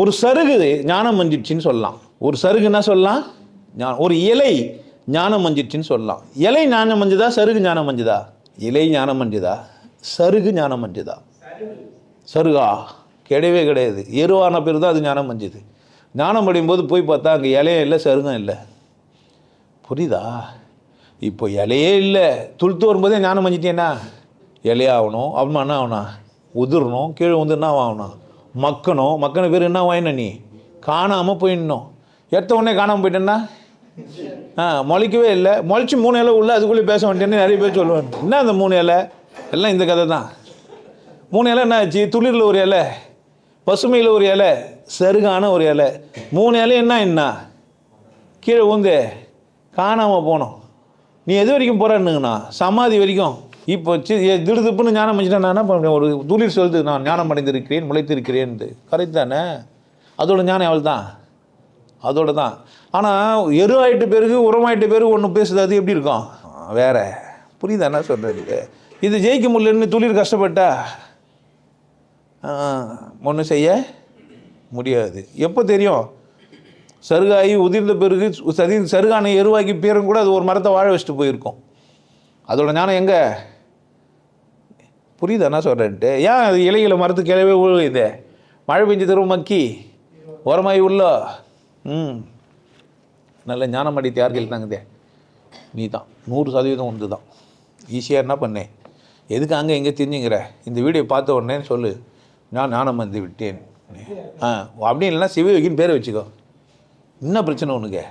ஒரு சருகு ஞானம் மஞ்சிடுச்சின்னு சொல்லலாம். ஒரு சருகு என்ன சொல்லலாம்? ஒரு இலை ஞானம் மஞ்சிடுச்சின்னு சொல்லலாம். இலை ஞானம் மஞ்சுதா சருகு ஞானம் மஞ்சுதா இலை ஞானம் மஞ்சுதா சருகு ஞானம் மஞ்சுதா சருகா? கிடையவே கிடையாது. எருவான பேர் தான் அது ஞானம் மஞ்சுது ஞானம் படியும் போது போய் பார்த்தா அங்கே இலையும் இல்லை சருகம் இல்லை. புரியுதா? இப்போ இலையே இல்லை. துளுத்து வரும்போதே ஞானம் மஞ்சிட்டேன்னா இலையாகணும் அப்புறமா என்ன ஆகணும். உதிரணும் கீழே வந்து என்ன ஆகணும். மக்கணும். மக்கன பேர் என்ன வாங்கின நீ? காணாமல் போயிடணும். எடுத்த உடனே காணாமல் போயிட்டேன்னா? ஆ முளைக்கவே இல்லை. முளைச்சி மூணு இலை உள்ள அதுக்குள்ளே பேச வேண்டியன்னு நிறைய பேர் சொல்லுவாங்க. என்ன அந்த மூணு இலை? எல்லாம் இந்த கதை தான். மூணு இலை என்ன ஆச்சு? துளிரில் ஒரு இலை பசுமையில் ஒரு இலை சருகான ஒரு இலை. மூணு இலை என்ன என்ன? கீழே ஊந்து காணாமல் போனோம். நீ எது வரைக்கும் போகிறன்னுங்கண்ணா சமாதி வரைக்கும். இப்போ சி ஞானம் அடைஞ்சிட்டேன் நான் என்ன ஒரு துளிர் சொல்லுது நான் ஞானம் அடைந்திருக்கிறேன் முளைத்திருக்கிறேன் கரெக்ட் தானே? அதோட ஞானம் அவள் தான். அதோட தான். ஆனால் எருவாயிட்ட பிறகு உரமாயிட்ட பிறகு ஒன்று பேசுது அது எப்படி இருக்கும்? வேற. புரியுதா? என்ன சொல்கிறது இது ஜெயிக்க முடியலன்னு துளிர் கஷ்டப்பட்டா ஒன்றும் செய்ய முடியாது. எப்போ தெரியும்? சருகாயி உதிர்ந்த பிறகு சரி சருகானை எருவாக்கி பேரும் கூட அது ஒரு மரத்தை வாழ வச்சுட்டு போயிருக்கும். அதோட ஞானம் எங்கே? புரியுதா என்ன சொல்கிறேன்ட்டு ஏன் அது இலைகளை மரத்து கிளவே விழுகுது? மழை பெஞ்சு தரும் மக்கி. உரமாய் உள்ள. ம். நல்ல ஞானம் அடித்து யார் தாங்கதே. நீ தான் நூறு சதவீதம் ஒன்று தான் ஈஸியாக என்ன பண்ணேன் எதுக்கு அங்கே எங்கே தெரிஞ்சுங்கிற? இந்த வீடியோ பார்த்த உடனே சொல்லு. நான் ஞானம் வந்து விட்டேன். ஆ அப்படி இல்லைன்னா சிவயோகின்னு பேரை வச்சுக்கோ. என்ன பிரச்சனை உனக்கு?